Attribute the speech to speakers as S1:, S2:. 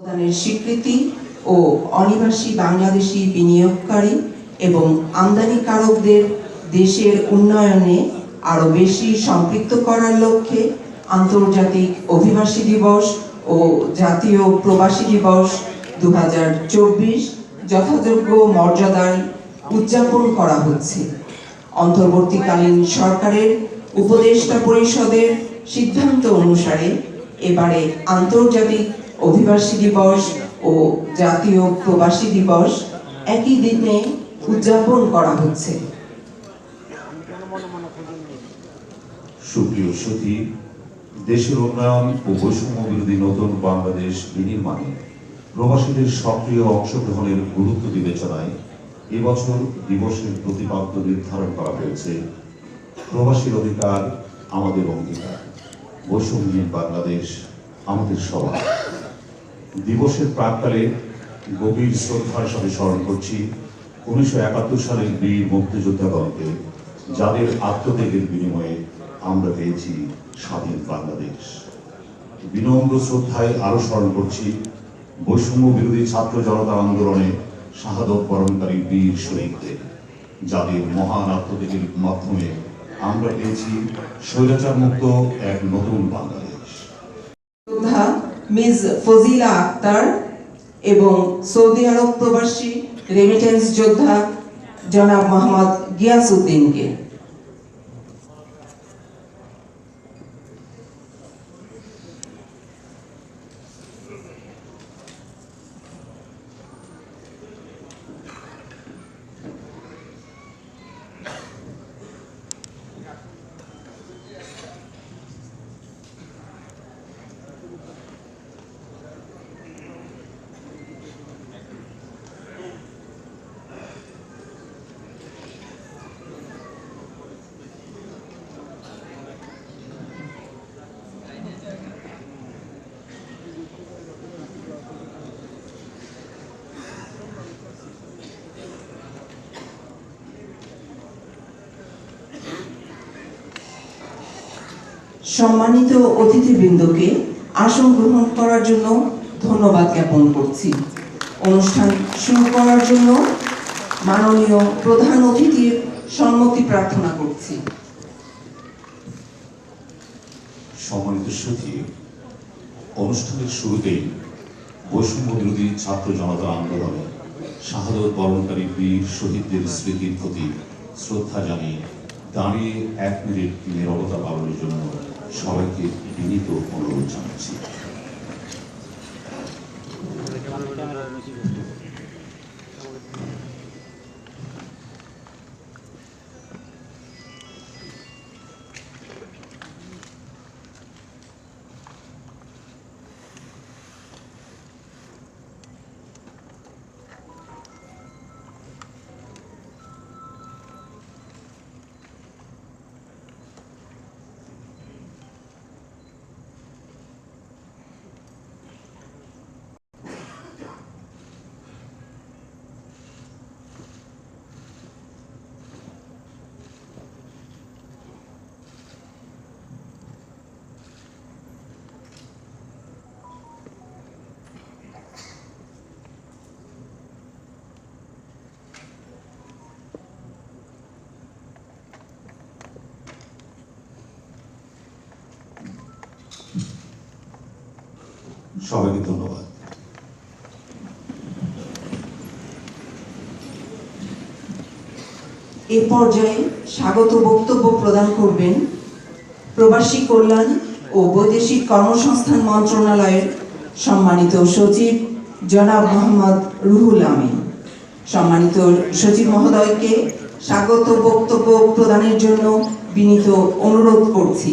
S1: প্রদানের স্বীকৃতি ও অনিবাসী বাংলাদেশি বিনিয়োগকারী এবং আমদানিকারকদের দেশের উন্নয়নে আরও বেশি সম্পৃক্ত করার লক্ষ্যে আন্তর্জাতিক অভিবাসী দিবস ও জাতীয় প্রবাসী দিবস দু যথাযোগ্য মর্যাদায় উদযাপন করা হচ্ছে। অন্তর্বর্তীকালীন সরকারের উপদেষ্টা পরিষদের সিদ্ধান্ত অনুসারে এবারে আন্তর্জাতিক অভিবাসী দিবস ও জাতীয় প্রবাসী দিবস একই দিনে উদযাপন করা হচ্ছে।
S2: সুপ্রিয় সতী দেশের উন্নয়ন ও বৈষম্য বিরোধী নতুন বাংলাদেশ বিনির্মাণে প্রবাসীদের সক্রিয় অংশগ্রহণের গুরুত্ব বিবেচনায় এবছর দিবসের প্রতিপাদ্য নির্ধারণ করা হয়েছে। প্রবাসীর অধিকার আমাদের অঙ্গীকার। বৈষম্যহীন বাংলাদেশ আমাদের সবার। দিবসের প্রাককালে গভীর শ্রদ্ধার সাথে স্মরণ করছি উনিশশো একাত্তর সালের বীর মুক্তিযোদ্ধাগণকে যাদের আত্মত্যাগের বিনিময়ে আমরা পেয়েছি স্বাধীন বাংলাদেশ। বিনম্র শ্রদ্ধায় আরও স্মরণ করছি বৈষম্য বিরোধী ছাত্র জনতা আন্দোলনে শাহাদত বরণকারী বীর শহীদদের, যাদের মহান আত্মত্যাগের মাধ্যমে আমরা পেয়েছি স্বৈরাচার মুক্ত এক নতুন বাংলাদেশ।
S1: মিস ফজিলা আক্তার এবং সৌদি আরব প্রবাসী রেমিটেন্স যোদ্ধা জনাব মোহাম্মদ গিয়াসউদ্দিনকে। সম্মানিত অতিথিবৃন্দকে আসন গ্রহণ করার জন্য ধন্যবাদ জ্ঞাপন করছি। অনুষ্ঠান শুরু করার জন্য মাননীয় প্রধান অতিথির সম্মতি প্রার্থনা করছি।
S2: সম্মানিত সচিব অনুষ্ঠানের শুরুতেই বৈষম্য বিরোধী ছাত্র জনতা আন্দোলনে শাহাদত বরণকারী বীর শহীদদের স্মৃতির প্রতি শ্রদ্ধা জানিয়ে দাঁড়িয়ে এক মিনিট নীরবতা পালনের জন্য সবাইকে বিনীত অনুরোধ জানাচ্ছি। সবাইকে ধন্যবাদ।
S1: এ পর্যায়ে স্বাগত বক্তব্য প্রদান করবেন প্রবাসী কল্যাণ ও বৈদেশিক কর্মসংস্থান মন্ত্রণালয়ের সম্মানিত সচিব জনাব মোহাম্মদ রুহুল আমিন। সম্মানিত সচিব মহোদয়কে স্বাগত বক্তব্য প্রদানের জন্য বিনীত অনুরোধ করছি।